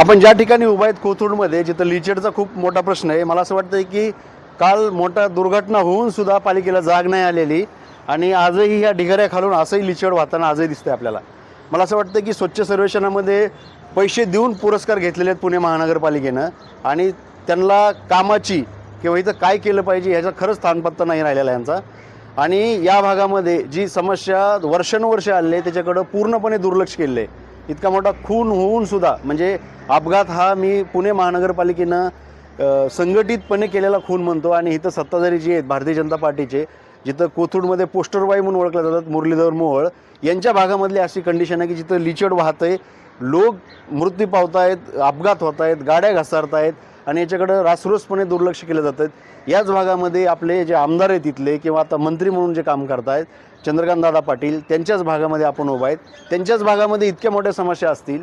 आपण ज्या ठिकाणी उभा आहेत कोथरूडमध्ये जिथं लिचेडचा खूप मोठा प्रश्न आहे मला असं वाटतं की काल मोठा दुर्घटना होऊन सुद्धा पालिकेला जाग नाही आलेली आणि आजही या ढिगाऱ्या खालून असंही लिचेड वाहताना आजही दिसतंय आपल्याला. मला असं वाटतं की स्वच्छ सर्वेक्षणामध्ये पैसे देऊन पुरस्कार घेतलेले आहेत पुणे महानगरपालिकेनं आणि त्यांना कामाची किंवा इथं काय केलं पाहिजे ह्याचा खरंच स्थानपत्ता नाही राहिलेला यांचा. आणि या भागामध्ये जी समस्या वर्षानुवर्ष आलेली आहे त्याच्याकडं पूर्णपणे दुर्लक्ष केलेलं आहे. इतका मोठा खून होऊन सुद्धा म्हणजे अपघात हा मी पुणे महानगरपालिकेनं संघटितपणे केलेला खून म्हणतो आणि इथं सत्ताधारी जे आहेत भारतीय जनता पार्टीचे जिथं कोथरूडमध्ये पोस्टरबाई म्हणून ओळखल्या जातात मुरलीधर मोहोळ यांच्या भागामधली अशी कंडिशन आहे की जिथं लिचड वाहत आहे लोक मृत्यू पावत आहेत अपघात होत आहेत गाड्या घसरत आहेत आणि याच्याकडं रासरोसपणे दुर्लक्ष केलं जातं याच भागामध्ये आपले जे आमदार आहेत तिथले किंवा आता मंत्री म्हणून जे काम करतायत चंद्रकांत दादा पाटील त्यांच्याच भागामध्ये आपण उभा आहेत. त्यांच्याच भागामध्ये इतक्या मोठ्या समस्या असतील